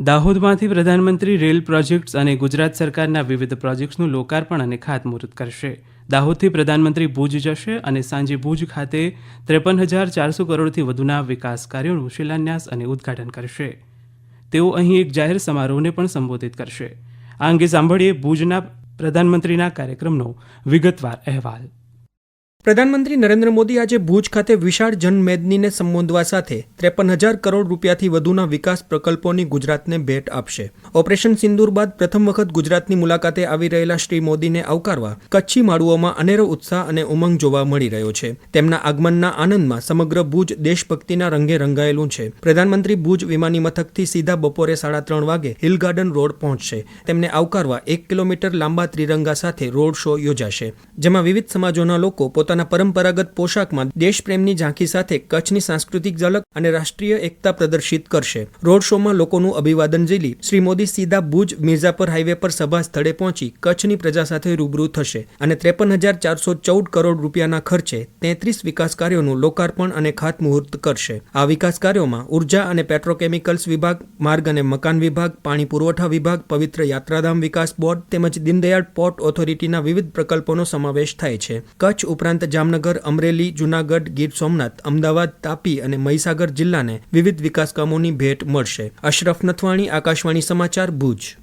દાહોદમાંથી પ્રધાનમંત્રી rail projects અને ગુજરાત સરકારના વિવિધ પ્રોજેક્ટ્સનું લોકાર્પણ અને ખાતમુહૂર્ત કરશે. દાહોદથી પ્રધાનમંત્રી ભુજ જશે અને સાંજે ભુજ ખાતે ત્રેપન હજાર ચારસો કરોડથી વધુના વિકાસ કાર્યોનું શિલાન્યાસ અને ઉદ્ઘાટન કરશે. તેઓ અહીં એક જાહેર સમારોહને પણ સંબોધિત કરશે. આ અંગે સાંભળીએ ભુજના પ્રધાનમંત્રીના કાર્યક્રમનો વિગતવાર અહેવાલ. પ્રધાનમંત્રી નરેન્દ્ર મોદી આજે ભુજ ખાતે વિશાળ જનમેદનીને સંબોધવા સાથે ત્રેપન હજાર કરોડ રૂપિયાથી વધુના વિકાસ પ્રકલ્પોની ગુજરાતને ભેટ આપશે. ઓપરેશન સિંદૂર બાદ પ્રથમ વખત ગુજરાતની મુલાકાતે આવી રહેલા શ્રી મોદીને આવકારવા કચ્છી માળુઓમાં અનેરો ઉત્સાહ અને ઉમંગ જોવા મળી રહ્યો છે. તેમના આગમનના આનંદમાં સમગ્ર ભુજ દેશભક્તિના રંગે રંગાયેલું છે. પ્રધાનમંત્રી ભુજ વિમાની મથકથી સીધા બપોરે સાડા ત્રણ વાગે હિલ ગાર્ડન રોડ પહોંચશે. તેમને આવકારવા એક કિલોમીટર લાંબા ત્રિરંગા સાથે રોડ શો યોજાશે. જેમાં વિવિધ સમાજોના લોકો પોતાના પરંપરાગત પોશાકમાં દેશપ્રેમની ઝાંખી સાથે કચ્છની સાંસ્કૃતિક ઝલક અને રાષ્ટ્રીય એકતા પ્રદર્શિત કરશે. રોડ શોમાં લોકોનું અભિવાદન ઝીલી શ્રી મોદી સીધા ભુજ મિર્ઝાપર હાઈવે પર સભા સ્થળે પહોંચી કચ્છની પ્રજા સાથે રૂબરૂ થશે અને ત્રેપન હજાર ચારસો ચૌદ કરોડ રૂપિયાના ખર્ચે તેત્રીસ વિકાસ કાર્યોનું લોકાર્પણ અને ખાતમુહૂર્ત કરશે. આ વિકાસ કાર્યોમાં ઊર્જા અને પેટ્રોકેમિકલ્સ વિભાગ, માર્ગ અને મકાન વિભાગ, પાણી પુરવઠા વિભાગ, પવિત્ર યાત્રાધામ વિકાસ બોર્ડ તેમજ દીનદયાળ પોર્ટ ઓથોરિટીના વિવિધ પ્રકલ્પોનો સમાવેશ થાય છે. કચ્છ ઉપરાંત જામનગર, અમરેલી, જૂનાગઢ, ગીર સોમનાથ, અમદાવાદ, તાપી અને મહીસાગર જિલ્લાને વિવિધ વિકાસ કામોની ભેટ મળશે. અશરફ નથવાણી, આકાશવાણી સમાચાર ભુજ.